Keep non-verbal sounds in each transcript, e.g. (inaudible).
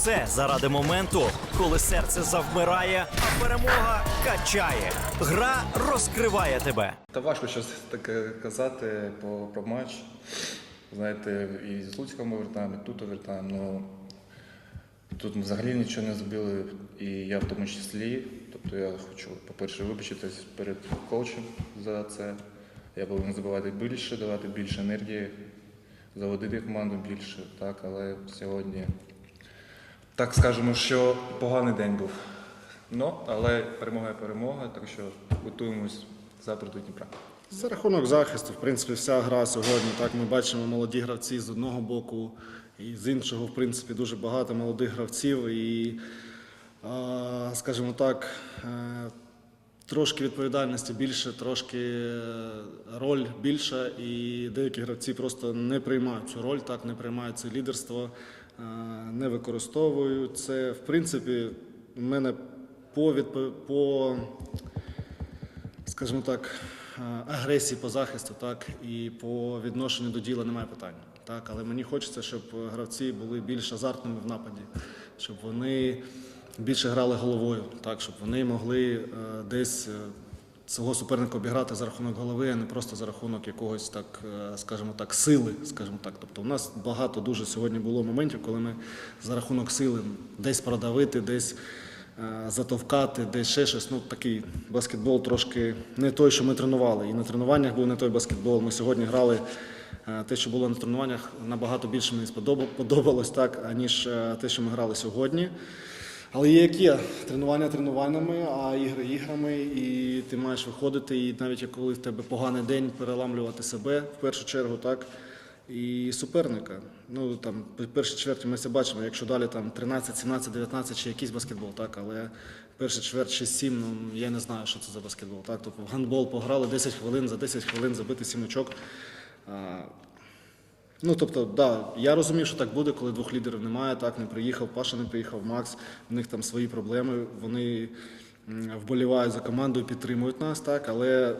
все заради моменту, коли серце завмирає, а перемога качає. Гра розкриває тебе. Та важко щось таке казати по, про матч. Знаєте, і з Луцьком овертайм, і тут овертайм. Ну, тут ми взагалі нічого не забили, і я в тому числі. Тобто я хочу, по-перше, вибачитись перед коучем за це. Я повинен забивати більше, давати більше енергії, заводити команду більше. Так, але сьогодні, так скажемо, що поганий день був. Ну, але перемога є перемога, так що готуємось завтра до Дніпра. За рахунок захисту, в принципі, вся гра сьогодні. Так ми бачимо молоді гравці з одного боку, і з іншого, в принципі, дуже багато молодих гравців. І, скажімо так, е, трошки відповідальності більше, трошки е, роль більша, і деякі гравці просто не приймають цю роль, так не приймають це лідерство, е, не використовують це. В принципі, в мене по, по скажімо так, е, агресії по захисту, так і по відношенню до діла немає питань. Так, але мені хочеться, щоб гравці були більш азартними в нападі, щоб вони більше грали головою, так, щоб вони могли е, десь е, свого суперника обіграти за рахунок голови, а не просто за рахунок якогось так, е, скажімо так, сили. Скажімо так. Тобто, у нас багато дуже сьогодні було моментів, коли ми за рахунок сили десь продавити, десь е, затовкати, десь ще щось. Ну, такий баскетбол трошки не той, що ми тренували. І на тренуваннях був не той баскетбол. Ми сьогодні грали е, те, що було на тренуваннях, набагато більше мені сподобав- подобалось, так, аніж е, те, що ми грали сьогодні. Але є як є. Тренування тренуваннями, а ігри іграми, і ти маєш виходити, і навіть коли в тебе поганий день, переламлювати себе в першу чергу, так. І суперника. Ну там в першій чверті ми це бачимо. Якщо далі там 13, 17, 19 чи якийсь баскетбол, так, але перша чверть 6-7, ну я не знаю, що це за баскетбол. Так, тобто в гандбол пограли 10 хвилин, за 10 хвилин забити 7 очок. Ну, тобто, да, я розумів, що так буде, коли двох лідерів немає, так не приїхав, Паша не приїхав, Макс, в них там свої проблеми, вони вболівають за командою, підтримують нас, так, але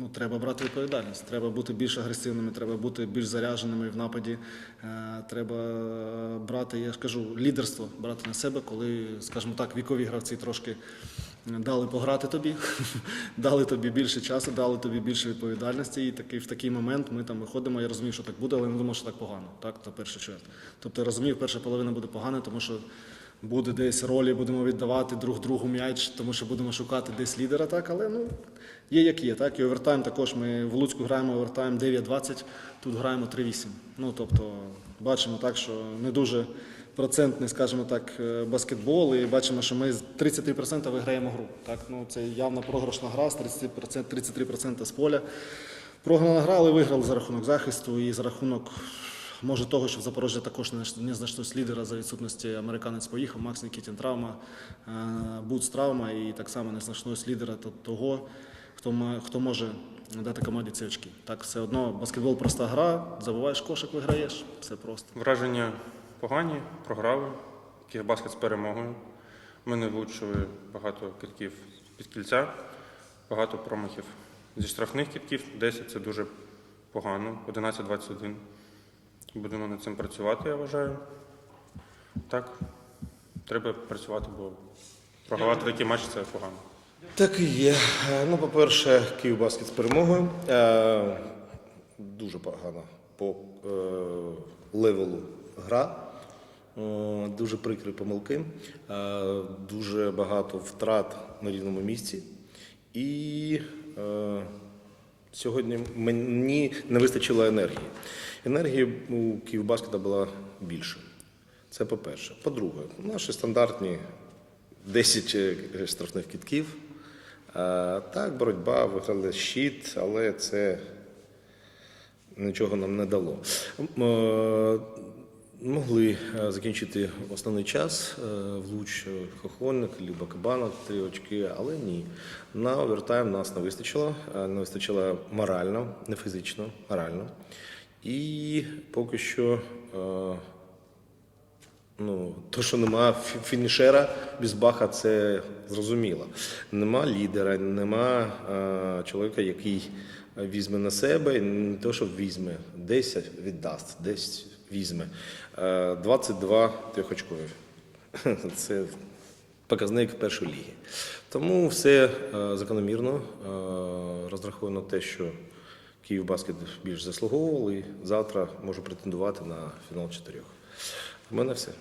ну, треба брати відповідальність, треба бути більш агресивними, треба бути більш зарядженими в нападі, е, треба брати, я ж кажу, лідерство брати на себе, коли, скажімо так, вікові гравці трошки дали пограти тобі, (laughs) дали тобі більше часу, дали тобі більше відповідальності. І такий, в такий момент ми там виходимо. Я розумів, що так буде, але не думав, що так погано. Так, то перша чверть. Тобто я розумів, перша половина буде погана, тому що буде десь ролі, будемо віддавати друг другу м'яч, тому що будемо шукати десь лідера. Так, але ну є як є. Так, і овертайм також. Ми в Луцьку граємо овертайм 9-20, тут граємо 3-8. Ну тобто бачимо так, що не дуже процентний, скажімо так, е, баскетбол, і бачимо, що ми з 33% виграємо гру. Так, ну це явно програшна гра з 30%, 33% з поля. Програна гра, але виграли за рахунок захисту і за рахунок. Може того, що в Запорожжі також не знайшлось лідера за відсутності американець поїхав, Макс Нікітін травма, е, Буц травма, і так само не знайшлось лідера того, хто, може дати команді ці очки. Так, все одно баскетбол проста гра, забуваєш кошик, виграєш, все просто. Враження погані, програли, кігбаскет з перемогою. Ми не влучили багато китків під кільця, багато промахів зі штрафних китків. 10 це дуже погано, 11-21. Будемо над цим працювати, я вважаю. Так, треба працювати, бо програвати такі матчі це погано. Так і є. Е, Ну, по-перше, Київбаскет з перемогою. Е, Дуже погано по е, левелу гра. Е, Дуже прикрі помилки, е, дуже багато втрат на рівному місці. І е, сьогодні мені не вистачило енергії. Енергії у Київбаскета була більше. Це по-перше. По-друге, наші стандартні 10 е, штрафних кітків. Так, боротьба, виграли щит, але це нічого нам не дало. Е, Могли е, закінчити основний час, влуч Хохольник, Люба Кабанок, три очки, але ні. На овертайм нас не вистачило, не вистачило морально, не фізично, морально. І поки що е, Ну, то, що нема фінішера без баха, це зрозуміло. Нема лідера, нема е, чоловіка, який візьме на себе, не то, що візьме, десь віддасть, десь візьме. Е, 22 трьохочкові. (laughs) Це показник першої ліги. Тому все е, закономірно. Е, Розраховано те, що Київбаскет більш заслуговував і завтра можу претендувати на фінал чотирьох. У мене все.